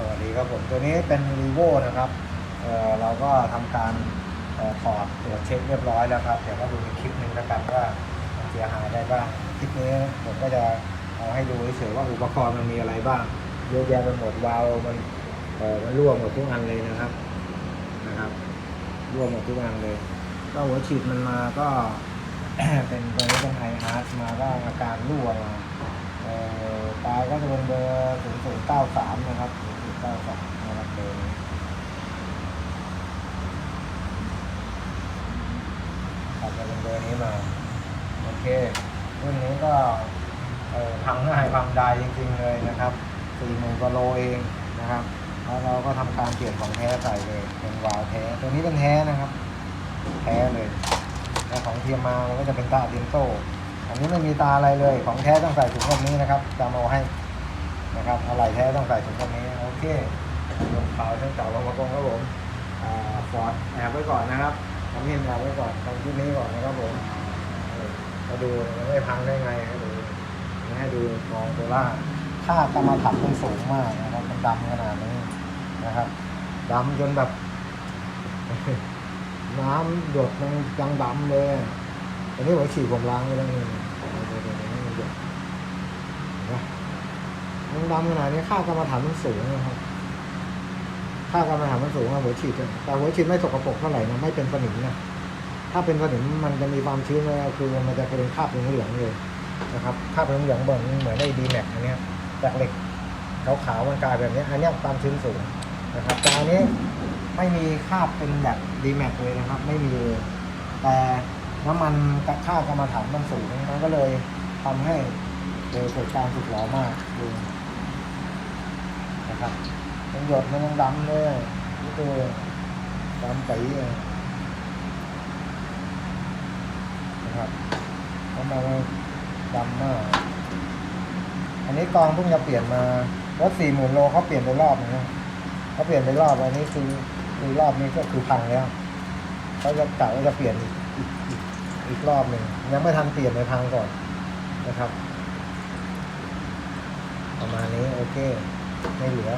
สวัสดีครับผม ตัวนี้เป็นรีโวนะครับเเราก็ทำการเอ่อถอดตรวจเช็คเรียบร้อยแล้วครับ เดี๋ยวก็ดูในคลิปหนึงแล้วกันว่าเสียหายได้บ้าง คลิปนี้ผมก็จะเอาให้ดูเฉยๆว่าอุปกรณ์มันมีอะไรบ้าง เยอะแยะไปหมดวาล์วมันมันร่วงหมดทุกอันเลยนะครับ นะครับร่วงหมดทุกอันเลย ก็หัวฉีดมันมาก็เป็นตัวนี้เป็นไออาร์ดมาก็อาการรั่วมาปลายก็จะเป็นเบอร์ศูนย์ศูนย์เก้าสามนะครับ ก้าสามนะครับเบอร์นี้ตัดจะเป็นเบอร์นี้มา โอเครุ่นนี้ก็เออพังง่ายพังได้จริงๆเลยนะครับสี่หมื่นกว่าโลเองนะครับ แล้วเราก็ทำการเปลี่ยนของแท้ใส่เลย เป็นวาล์วแท้ ตัวนี้เป็นแท้นะครับ แท้เลยแล้วของเทียมมามันก็จะเป็นตาเดียนโตอันนี้ไม่มีตาอะไรเลย ของแท้ต้องใส่ถุงแบบนี้นะครับจำเอาให้ นะครับอะไรแท้ต้องใส่ถุงแบบนี้โอเคลงข่าวช่างเก่าลงมากงครับผมฟอร์ดแอบไว้ก่อนนะครับทำเห็นแอบไว้ก่อนทำชุดนี้ก่อนนะครับผมมาดูไม่พังได้ไงให้ดูให้ดูมองตัวล่างค่ากรรมฐานมันสูงมากนะครับมันดำขนาดนี้นะครับดำจนแบบน้ำหยดมันยังดำเลยอันนี้ผมฉีดผมล้างไปแล้วนี่ไหมมัน ดำขนาดนี้ค่ากรรมฐานมันสูงนะครับ ค่ากรรมฐานมันสูงอะหัวฉีดแต่หัวฉีดไม่สกปรกเท่าไหร่นะไม่เป็นสนิมนะถ้าเป็นสนิมมันจะมีความชื้นเลยคือมันจะเป็นคราบเหลืองๆเลยนะครับคราบเหลืองๆเหมือนเหมือนไอ้ดีแม็กอันเนี้ยจากเหล็กขาวๆมันกลายแบบนี้อันนี้ความชื้นสูงนะครับแต่อันนี้ไม่มีคราบเป็นแบบดีแม็กเลยนะครับ ไม่มีเลยแต่น้ำมันกับค่ากรรมฐานมันสูงมันก็เลยทำให้เกิดเกิดการสึกหรอมากดูนะ ครับมันหยดมันยังดำเลยนี่ตัวดำปีเลยนะครับทำไมมันดำมาก อันนี้กองเพิ่งจะเปลี่ยนมารถสี่หมื่นโลเขาเปลี่ยนไปรอบนึงนะเขาเปลี่ยนไปรอบอันนี้คือคือรอบนี้ก็คือพังแล้วเขาจะกะว่าจะเปลี่ยนอีกอีกอีกอีกรอบหนึ่งยังไม่ทันเปลี่ยนเลยพังก่อนนะครับ ประมาณนี้โอเค ไม่เหลือ